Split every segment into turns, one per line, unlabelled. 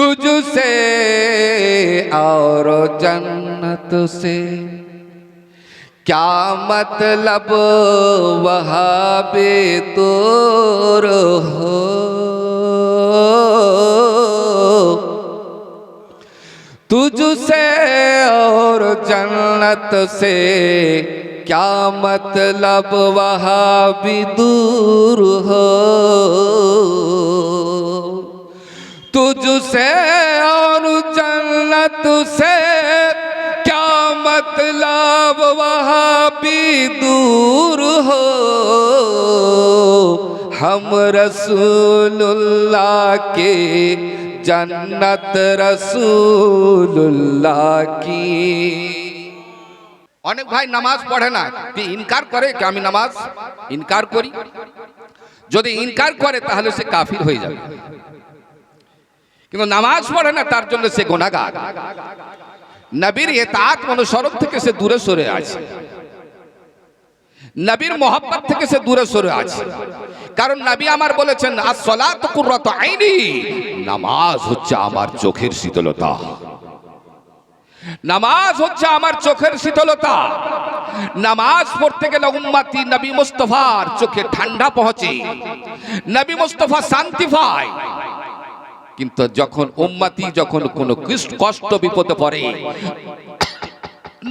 तुझसे और जन्नत से। क्या मतलब वहाँ बे दूर हो? तुझसे और जन्नत से क्या मतलब वहाँ भी दूर हो? سے اور جنت سے کیا مطلب وہاں بھی دور ہو ہم رسول اللہ کے جنت رسول اللہ کی অনেক ভাই নামাজ পড়ে না ইনকার করে কি আমি নামাজ ইনকার করি যদি ইনকার করে তাহলে সে কাফির হয়ে যাবে কিন্তু নামাজ পড়ে না, তার জন্য সে গোনাগার নবীর এতাত অনুসরণ থেকে সে দূরে সরে আছে। নবীর মোহাম্মত থেকে সে দূরে সরে আছে। কারণ নবী আমার বলেছেন, আসসালাতু কুররাতু আইনি নামাজ হচ্ছে আমার চোখের শীতলতা। নামাজ হচ্ছে আমার চোখের শীতলতা। নামাজ পড়তে গেলে উম্মাতি নবী মুস্তফার চোখে ঠান্ডা পৌঁছে। নবী মুস্তফা শান্তি পায়। কিন্তু যখন উম্মাতি, যখন কোনো কষ্ট বিপদে পড়ে,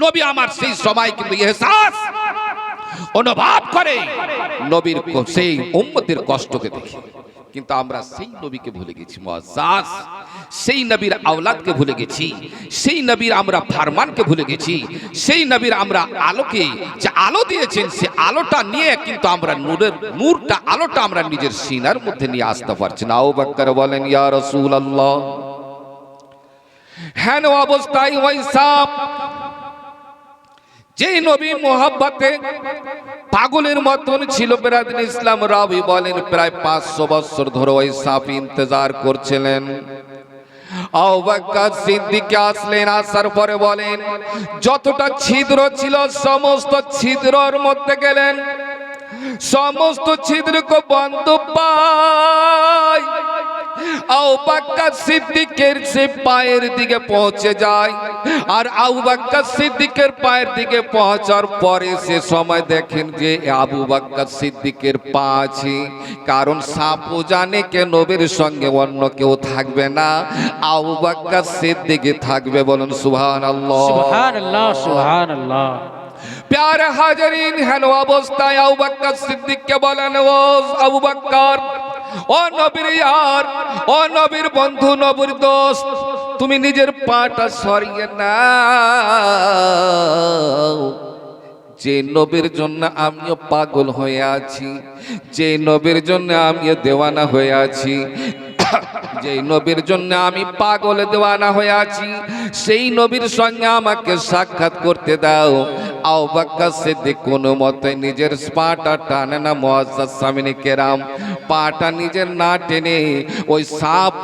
নবী আমার সেই সময় কিন্তু এহসাস অনুভব করে, নবীর সেই উম্মতের কষ্টকে দেখে। কিন্তু আমরা সেই নবীকে ভুলে গেছি, মুআজ্জাজ। সেই নবীর আওলাদকে ভুলে গেছি। সেই নবীর আমরা ফারমানকে ভুলে গেছি। সেই নবীর আমরা আলোকে যে আলো দিয়েছেন, সে আলোটা নিয়ে কিন্তু আমরা নূরের, নূরটা, আলোটা আমরা নিজের সিনার মধ্যে নিয়ে আসতে পারছি না। আবু বকর বলেন, ইয়া রাসূলুল্লাহ। হেন অবস্থায় ওই সাপ যে নবী মোহাব্বতে পাগলের মতন ছিল বেরাদিন ইসলাম, রাবি বলেন, প্রায় পাঁচশো বছর ধরে ওই সাপ ইন্তজার করছিলেন। সিদ্দিকে আসলেন, আসার পরে বলেন, যতটা ছিদ্র ছিল, সমস্ত ছিদ্রর মধ্যে গেলেন। সমস্ত ছিদ্রকে বন্ধ পায় আউ বাক্কা সিদ্দিকের সে পায়ের দিকে পৌঁছে যায়। আর বাক্কা সিদ্দিকের পায়ের দিকে পৌঁছার পরে সে সময় দেখেন যে আবু বাক্কা সিদ্দিকের পা আছে। কারণ সাপও জানে কে নবীর সঙ্গে অন্য কেউ থাকবে না। আবু বাক্কা সিদ্দিকে থাকবে বলুন সুবহান আল্লাহ
সুবহান আল্লাহ সুবহান আল্লাহ
প্যারে হাজারিন হেন অবস্থায় আবু বকর সিদ্দিককে বলেন ও আবু বকর ও নবীর ইয়ার, ও নবীর বন্ধু, নবীর দোস্ত, তুমি নিজের পাটা সরিয়ে নাও। যে নবীর জন্য আমিও পাগল হয়ে আছি, যে নবীর জন্য আমিও দেওয়ানা হয়ে আছি, যে নবীর জন্য আমি পাগল দেওয়ানা হয়ে আছি, সেই নবীর সঙ্গে আমাকে সাক্ষাৎ করতে দাও। আও বাক্কা সিদ্দিক কোনো মতে নিজের পাটা টানে না মুআজ্জাজ সামিনে কেরাম। পাটা নিজের না টেনে ওই সাপ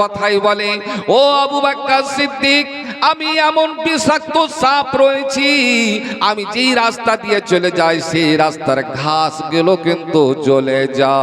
কথাই বলে, ও আবু বাক্কা সিদ্দিক, আমি এমন বিষাক্ত সাপ রয়েছি, আমি যেই রাস্তা দিয়ে চলে যাই, সেই রাস্তার ঘাসগুলো কিন্তু চলে যায়।